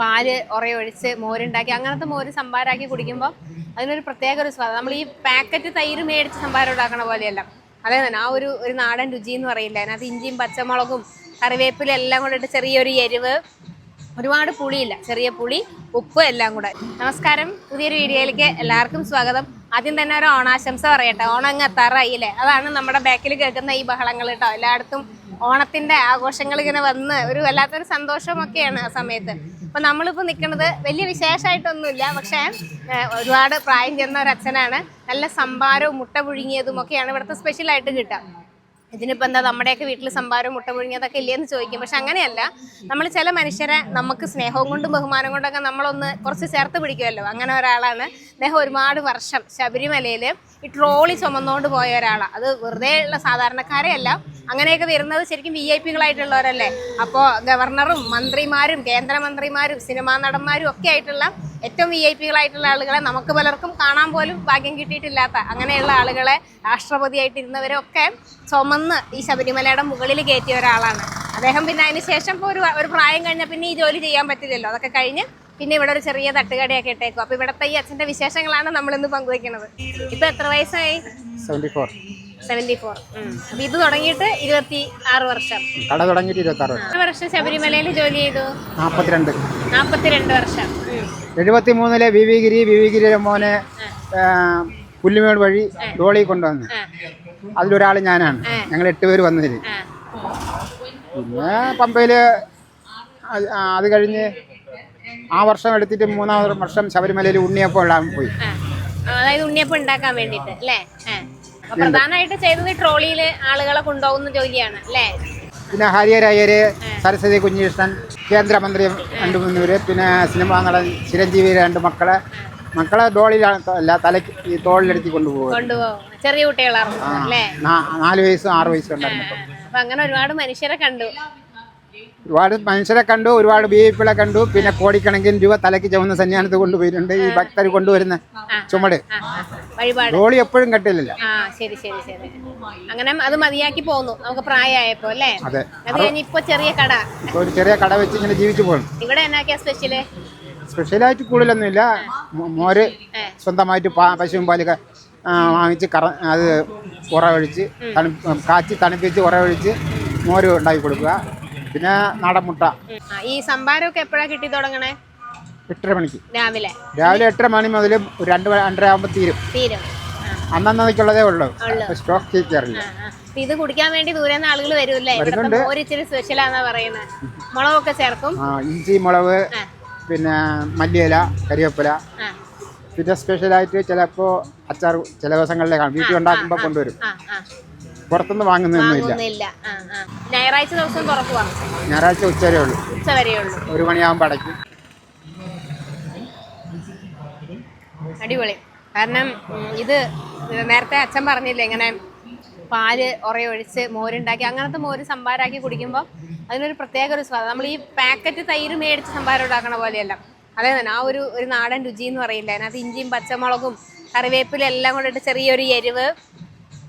പാൽ ഉറയൊഴിച്ച് മോരുണ്ടാക്കി അങ്ങനത്തെ മോര് സംഭാരാക്കി കുടിക്കുമ്പോൾ അതിനൊരു പ്രത്യേക ഒരു സ്വാദം. നമ്മൾ ഈ പാക്കറ്റ് തൈര് മേടിച്ച് സംഭാരം ഉണ്ടാക്കണ പോലെയല്ല. അതേ തന്നെ ആ ഒരു ഒരു നാടൻ രുചി എന്ന് പറയില്ല. അതിനകത്ത് ഇഞ്ചിയും പച്ചമുളകും കറിവേപ്പില എല്ലാം കൂടെ ഇട്ട് ചെറിയൊരു എരിവ് ഒരുപാട് പുളിയില്ല. ചെറിയ പുളി ഉപ്പ് എല്ലാം കൂടെ. നമസ്കാരം. പുതിയൊരു വീഡിയോയിലേക്ക് എല്ലാവർക്കും സ്വാഗതം. ആദ്യം തന്നെ ഒരു ഓണാശംസ പറയട്ടെ. ഓണം അങ്ങ് എത്താറായി അതാണ് നമ്മുടെ ബാക്കിൽ കേൾക്കുന്ന ഈ ബഹളങ്ങൾ കേട്ടോ. എല്ലായിടത്തും ഓണത്തിന്റെ ആഘോഷങ്ങൾ ഇങ്ങനെ വന്ന് ഒരു വല്ലാത്തൊരു സന്തോഷമൊക്കെയാണ് ആ സമയത്ത്. അപ്പൊ നമ്മളിപ്പോ നിൽക്കുന്നത് വലിയ വിശേഷമായിട്ടൊന്നുമില്ല പക്ഷേ ഒരുപാട് പ്രായം ചെന്ന ഒരു അച്ഛനാണ്. നല്ല സംഭാരവും മുട്ട പുഴുങ്ങിയതും ഒക്കെയാണ് ഇവിടുത്തെ സ്പെഷ്യലായിട്ട് കിട്ടുക. ഇതിനിപ്പോൾ എന്താ നമ്മുടെയൊക്കെ വീട്ടിൽ സംഭാരം മുട്ട പുഴുങ്ങിയതൊക്കെ ഇല്ലേന്ന് ചോദിക്കും. പക്ഷെ അങ്ങനെയല്ല. നമ്മൾ ചില മനുഷ്യരെ നമുക്ക് സ്നേഹവും കൊണ്ടും ബഹുമാനം കൊണ്ടൊക്കെ നമ്മളൊന്ന് കുറച്ച് ചേർത്ത് പിടിക്കുമല്ലോ. അങ്ങനെ ഒരാളാണ്. അദ്ദേഹം ഒരുപാട് വർഷം ശബരിമലയിൽ ഈ ട്രോളി ചുമന്നുകൊണ്ട് പോയ ഒരാളാണ് അത് വെറുതെ ഉള്ള സാധാരണക്കാരെയല്ല. അങ്ങനെയൊക്കെ വരുന്നത് ശരിക്കും വി ഐ പികളായിട്ടുള്ളവരല്ലേ അപ്പോൾ ഗവർണറും മന്ത്രിമാരും കേന്ദ്രമന്ത്രിമാരും സിനിമാ നടന്മാരും ഒക്കെ ആയിട്ടുള്ള ഏറ്റവും വി ഐ പികളായിട്ടുള്ള ആളുകളെ നമുക്ക് പലർക്കും കാണാൻ പോലും ഭാഗ്യം കിട്ടിയിട്ടില്ലാത്ത അങ്ങനെയുള്ള ആളുകളെ രാഷ്ട്രപതിയായിട്ടിരുന്നവരെ ഒക്കെ ചുമന്ന് ഈ ശബരിമലയുടെ മുകളിൽ കയറ്റിയ ഒരാളാണ്. അദ്ദേഹം പിന്നെ അതിന് ശേഷം ഇപ്പോൾ ഒരു ഒരു പ്രായം കഴിഞ്ഞാൽ പിന്നെ ഈ ജോലി ചെയ്യാൻ പറ്റില്ലല്ലോ. അതൊക്കെ കഴിഞ്ഞ് പിന്നെ ഇവിടെ ഒരു ചെറിയ തട്ടുകടയൊക്കെ ഇട്ടേക്കും അപ്പോൾ ഇവിടുത്തെ ഈ അച്ഛന്റെ വിശേഷങ്ങളാണ് നമ്മളിന്ന് പങ്കുവെക്കുന്നത്. ഇപ്പൊ എത്ര വയസ്സായി? സെവന്റി ഫോർ സെവന്റി ഫോർ ഇത് തുടങ്ങിയിട്ട് ഇരുപത്തി ആറ് വർഷം. കട തുടങ്ങിയിട്ട് ഇരുപത്തി ആറ് വർഷം ശബരിമലയിൽ ജോലി ചെയ്തു? നാൽപ്പത്തിരണ്ട് നാൽപ്പത്തിരണ്ട് വർഷം. എഴുപത്തി മൂന്നിലെ V V Giri V V ഗിരിയുടെ മോനെ പുല്ലുമേട് വഴി ഡോളി കൊണ്ടുവന്ന്. അതിലൊരാൾ ഞാനാണ്. ഞങ്ങൾ എട്ട് പേര് വന്നതിൽ. പിന്നെ പമ്പയിൽ അത് കഴിഞ്ഞ് ആ വർഷം എടുത്തിട്ട് മൂന്നാം വർഷം ശബരിമലയിൽ ഉണ്ണിയപ്പം ഇടാൻ പോയി. അതായത് ഉണ്ണിയപ്പം ഉണ്ടാക്കാൻ അല്ലേ? പ്രധാനമായിട്ട് ചെയ്തത് ട്രോളിയിൽ ആളുകളെ കൊണ്ടുപോകുന്ന ജോലിയാണ് അല്ലേ? പിന്നെ ഹരിഹരയ്യർ സരസ്വതി കുഞ്ഞികൃഷ്ണൻ കേന്ദ്രമന്ത്രി രണ്ട് മൂന്ന് പേര് പിന്നെ സിനിമാ നടൻ ചിരഞ്ജീവി രണ്ട് മക്കളെ. മക്കളെ ഡോളിലാണ് അല്ല തലയ്ക്ക് ഈ തോളിലെടുത്തി കൊണ്ടുപോകും ചെറിയ നാല് വയസ്സും ആറ് വയസ്സും ഉണ്ടായിരുന്നു അങ്ങനെ ഒരുപാട് മനുഷ്യരെ കണ്ടു. ഒരുപാട് മനുഷ്യരെ കണ്ടു ഒരുപാട് ബി പികളെ കണ്ടു. പിന്നെ കോടിക്കണക്കിന് രൂപ തലയ്ക്ക് ചുമന്ന സന്യാനത്ത് കൊണ്ടുപോയിട്ടുണ്ട് ഈ ഭക്തർ കൊണ്ടുവരുന്ന ചുമട്. ഡോളി എപ്പോഴും കെട്ടില്ല ശരി ശരി ശരി. അങ്ങനെ അത് മതിയാക്കി പോകുന്നു നമുക്ക് പ്രായമായപ്പോ അല്ലേ? അതെ. അത് കഴിഞ്ഞിപ്പോ ചെറിയ കട. ഒരു ചെറിയ കട വെച്ച് ഇങ്ങനെ ജീവിച്ചു പോകണം ഇവിടെ എന്നാക്കിയ സ്പെഷ്യൽ സ്പെഷ്യലായിട്ട് കൂടുതലൊന്നുമില്ല. മോര് സ്വന്തമായിട്ട് പശുവും പാലൊക്കെ വാങ്ങിച്ച് കറ അത് ഉറവഴിച്ച് തണു കാച്ചി തണുപ്പിച്ച് ഉറവഴിച്ച് മോര് ഉണ്ടാക്കി കൊടുക്കുക. പിന്നെ നാടൻ മുട്ട ഈ സംഭാരമൊക്കെ എപ്പോഴാ കിട്ടി തുടങ്ങണേ? എട്ടര മണിക്ക്. രാവിലെ. രാവിലെ എട്ടര മണി മുതൽ രണ്ട് രണ്ടര ആകുമ്പോൾ തീരും. തീരും. അന്നന്നേക്കുള്ളതേ ഉള്ളൂ. സ്റ്റോക്ക് ചെയ്യിക്കാറില്ല. അപ്പൊ ഇത് കുടിക്കാൻ വേണ്ടി ദൂരെ നിന്ന് ആളുകൾ വരുമല്ലേ? ഒരിച്ചിരി സ്പെഷ്യലാന്നാ പറയുന്നത് മുളകൊക്കെ ചേർക്കും. ഇഞ്ചി മുളക് പിന്നെ മല്ലിയില കരിവേപ്പില. പിന്നെ സ്പെഷ്യലായിട്ട് ചിലപ്പോ അച്ചാർ ചില ദിവസങ്ങളിലേക്കാണ് കാണും. വീട്ടിൽ ഉണ്ടാക്കുമ്പോൾ കൊണ്ടുവരും. പുറത്തുനിന്ന് വാങ്ങുന്നൊന്നുമില്ല ഞായറാഴ്ച ദിവസം ഞായറാഴ്ച ഉച്ചവരെ ഉള്ളൂ. ഉച്ച വരെയുള്ളൂ ഒരു മണിയാകുമ്പോൾ അടയ്ക്കും. അടിപൊളി. കാരണം ഇത് നേരത്തെ അച്ഛൻ പറഞ്ഞില്ലേ ഇങ്ങനെ പാൽ ഉറയൊഴിച്ച് മോരുണ്ടാക്കി അങ്ങനത്തെ മോര് സംഭാരാക്കി കുടിക്കുമ്പോൾ അതിനൊരു പ്രത്യേക ഒരു സ്വാദം. നമ്മൾ ഈ പാക്കറ്റ് തൈര് മേടിച്ച് സംഭാരം ഉണ്ടാക്കണ പോലെയല്ല. അതേ തന്നെ ആ ഒരു ഒരു നാടൻ രുചി എന്ന് പറയില്ല അതിനകത്ത് ഇഞ്ചിയും പച്ചമുളകും കറിവേപ്പിലും എല്ലാം കൂടെ ഇട്ട് ചെറിയൊരു എരിവ്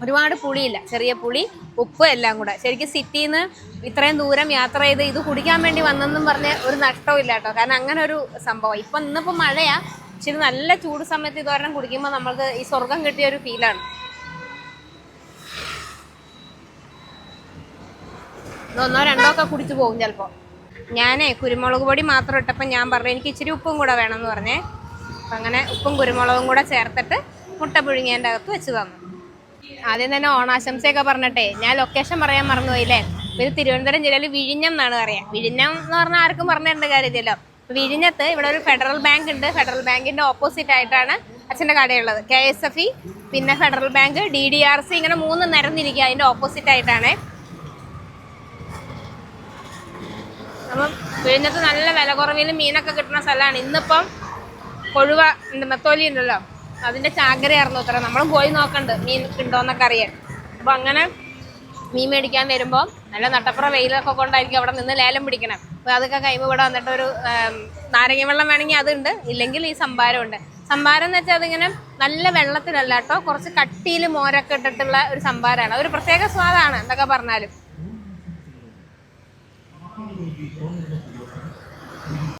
ഒരുപാട് പുളിയില്ല. ചെറിയ പുളി ഉപ്പ് എല്ലാം കൂടെ. ശരിക്കും സിറ്റിയിൽ നിന്ന് ഇത്രയും ദൂരം യാത്ര ചെയ്ത് ഇത് കുടിക്കാൻ വേണ്ടി വന്നെന്നും പറഞ്ഞ ഒരു നഷ്ടവും ഇല്ല കേട്ടോ. കാരണം അങ്ങനെ ഒരു സംഭവം. ഇപ്പം ഇന്നിപ്പോൾ മഴയാ. പക്ഷെ ഇത് നല്ല ചൂട് സമയത്ത് ഇതോരണം കുടിക്കുമ്പോൾ നമ്മൾക്ക് ഈ സ്വർഗം കിട്ടിയ ഒരു ഫീലാണ് ഒന്നോ രണ്ടോ ഒക്കെ കുടിച്ചു പോകും ചിലപ്പോൾ ഞാനേ കുരുമുളക് പൊടി മാത്രം ഇട്ടപ്പോൾ ഞാൻ പറഞ്ഞു എനിക്ക് ഇച്ചിരി ഉപ്പും കൂടെ വേണമെന്ന് പറഞ്ഞേ. അപ്പം അങ്ങനെ ഉപ്പും കുരുമുളകും കൂടെ ചേർത്തിട്ട് മുട്ട പുഴുങ്ങിയതിന്റെ അകത്ത് വെച്ച് തന്നു. ആദ്യം തന്നെ ഓണാശംസയൊക്കെ പറഞ്ഞട്ടെ. ഞാൻ ലൊക്കേഷൻ പറയാൻ മറന്നുപോയില്ലേ? ഇത് തിരുവനന്തപുരം ജില്ലയിൽ വിഴിഞ്ഞം എന്നാണ് പറയാം. വിഴിഞ്ഞം എന്ന് പറഞ്ഞാൽ ആർക്കും പറഞ്ഞിട്ടുണ്ട് കാര്യമില്ലല്ലോ. വിഴിഞ്ഞത്ത് ഇവിടെ ഒരു ഫെഡറൽ ബാങ്ക് ഉണ്ട്. ഫെഡറൽ ബാങ്കിന്റെ ഓപ്പോസിറ്റ് ആയിട്ടാണ് അച്ഛന്റെ കടയുള്ളത്. കെ എസ് എഫ് ഇ പിന്നെ Federal Bank D D R C ഇങ്ങനെ മൂന്ന് നിരന്നിരിക്കുക അതിന്റെ ഓപ്പോസിറ്റ് ആയിട്ടാണ്. അപ്പം വിഴിഞ്ഞത്ത് നല്ല വില കുറവിൽ മീനൊക്കെ കിട്ടുന്ന സ്ഥലമാണ്. ഇന്നിപ്പം കൊഴുവ ഉണ്ട് നെത്തോലി ഉണ്ടല്ലോ. അതിന്റെ ചാകരയായിരുന്നു അത്ര. നമ്മളും പോയി നോക്കണ്ട്. മീൻ ഉണ്ടോന്നൊക്കെ അറിയാൻ. അപ്പൊ അങ്ങനെ മീൻ മേടിക്കാൻ വരുമ്പോൾ നല്ല നട്ടപ്പുറ വെയിലൊക്കെ കൊണ്ടായിരിക്കും അവിടെ നിന്ന് ലേലം പിടിക്കണം. അപ്പോൾ അതൊക്കെ കഴിയുമ്പോൾ ഇവിടെ വന്നിട്ട് ഒരു നാരങ്ങ വെള്ളം വേണമെങ്കിൽ അതുണ്ട്. ഇല്ലെങ്കിൽ ഈ സംഭാരമുണ്ട് സംഭാരം എന്ന് വെച്ചാൽ അതിങ്ങനെ നല്ല വെള്ളത്തിലല്ല കേട്ടോ. കുറച്ച് കട്ടിയിൽ മോരൊക്കെ ഇട്ടിട്ടുള്ള ഒരു സംഭാരമാണ് ഒരു പ്രത്യേക സ്വാദാണ് എന്തൊക്കെ പറഞ്ഞാലും.